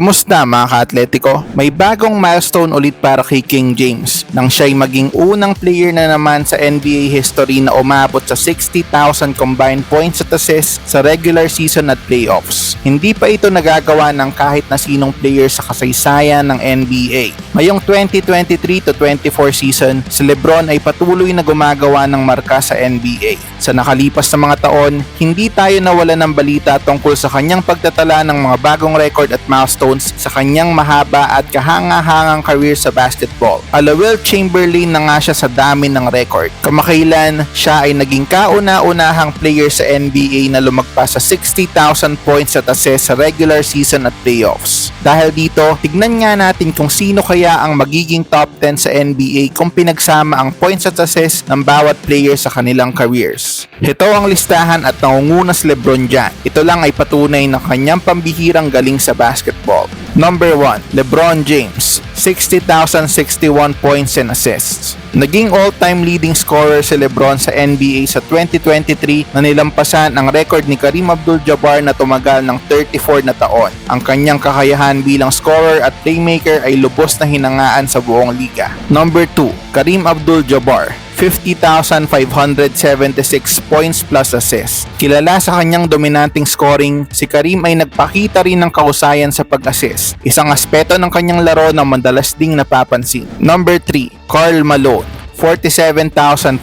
Kumusta mga ka-atletiko? May bagong milestone ulit para kay King James nang siya'y maging unang player na naman sa NBA history na umabot sa 60,000 combined points at assists sa regular season at playoffs. Hindi pa ito nagagawa ng kahit na sinong player sa kasaysayan ng NBA. Mayong 2023 to 24 season, si Lebron ay patuloy na gumagawa ng marka sa NBA. Sa nakalipas na mga taon, hindi tayo nawala ng balita tungkol sa kanyang pagtatala ng mga bagong record at milestones sa kanyang mahaba at kahanga-hangang career sa basketball. Ala Will Chamberlain na nga siya sa dami ng record. Kamakailan, siya ay naging kauna-unahang player sa NBA na lumagpas sa 60,000 points at assists sa regular season at playoffs. Dahil dito, tignan nga natin kung sino kaya ang magiging top 10 sa NBA kung pinagsama ang points at assists ng bawat player sa kanilang careers. Ito ang listahan at nangunguna si Lebron dyan. Ito lang ay patunay na kanyang pambihirang galing sa basketball. Number 1, LeBron James, 60,061 points and assists. Naging all-time leading scorer si LeBron sa NBA sa 2023 na nilampasan ang record ni Kareem Abdul-Jabbar na tumagal ng 34 na taon. Ang kanyang kakayahan bilang scorer at playmaker ay lubos na hinangaan sa buong liga. Number 2, Kareem Abdul-Jabbar, 50,576 points plus assists. Kilala sa kanyang dominanting scoring, si Karim ay nagpakita rin ng kahusayan sa pag-assist. Isang aspeto ng kanyang laro na madalas ding napapansin. Number 3, Karl Malone. 47,547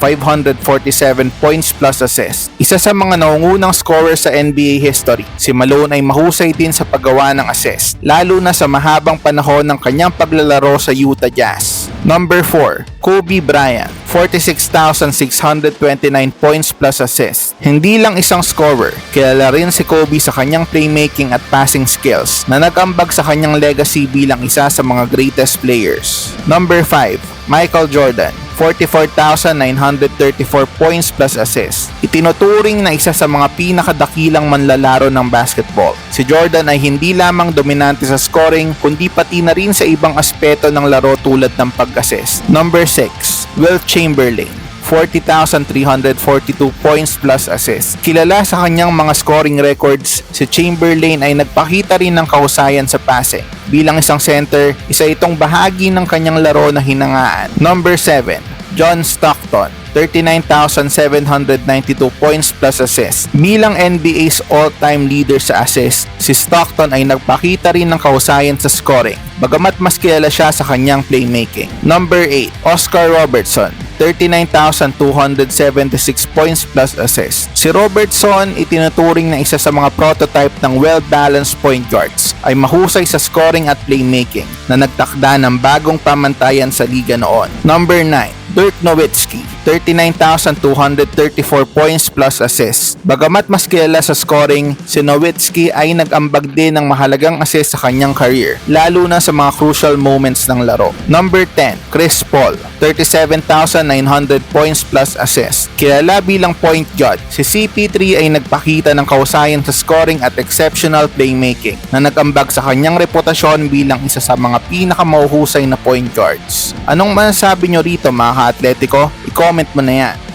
points plus assists. Isa sa mga naungunang scorer sa NBA history, si Malone ay mahusay din sa paggawa ng assist, lalo na sa mahabang panahon ng kanyang paglalaro sa Utah Jazz. Number 4, Kobe Bryant, 46,629 points plus assists. Hindi lang isang scorer, kilala rin si Kobe sa kanyang playmaking at passing skills na nag-ambag sa kanyang legacy bilang isa sa mga greatest players. Number 5, Michael Jordan, 44,934 points plus assists. Itinuturing na isa sa mga pinakadakilang manlalaro ng basketball. Si Jordan ay hindi lamang dominante sa scoring, kundi pati na rin sa ibang aspeto ng laro tulad ng pag-assist. Number 6, Will Chamberlain. 40,342 points plus assists. Kilala sa kanyang mga scoring records, si Chamberlain ay nagpakita rin ng kahusayan sa passing. Bilang isang center, isa itong bahagi ng kanyang laro na hinangaan. Number 7, John Stockton. 39,792 points plus assists. Bilang NBA's all-time leader sa assists, si Stockton ay nagpakita rin ng kahusayan sa scoring, bagamat mas kilala siya sa kanyang playmaking. Number 8, Oscar Robertson. 39,276 points plus assists. Si Robertson itinuturing na isa sa mga prototype ng well-balanced point guards ay mahusay sa scoring at playmaking na nagtakda ng bagong pamantayan sa liga noon. Number 9, Dirk Nowitzki, 39,234 points plus assists. Bagamat mas kilala sa scoring, si Nowitzki ay nag-ambag din ng mahalagang assist sa kanyang career, lalo na sa mga crucial moments ng laro. Number 10, Chris Paul, 37,900 points plus assists. Kilala bilang point guard, si CP3 ay nagpakita ng kausayan sa scoring at exceptional playmaking na nag-ambag sa kanyang reputasyon bilang isa sa mga pinakamauhusay na point guards. Anong masasabi nyo rito mga ka-atletico? I-comment mo na yan.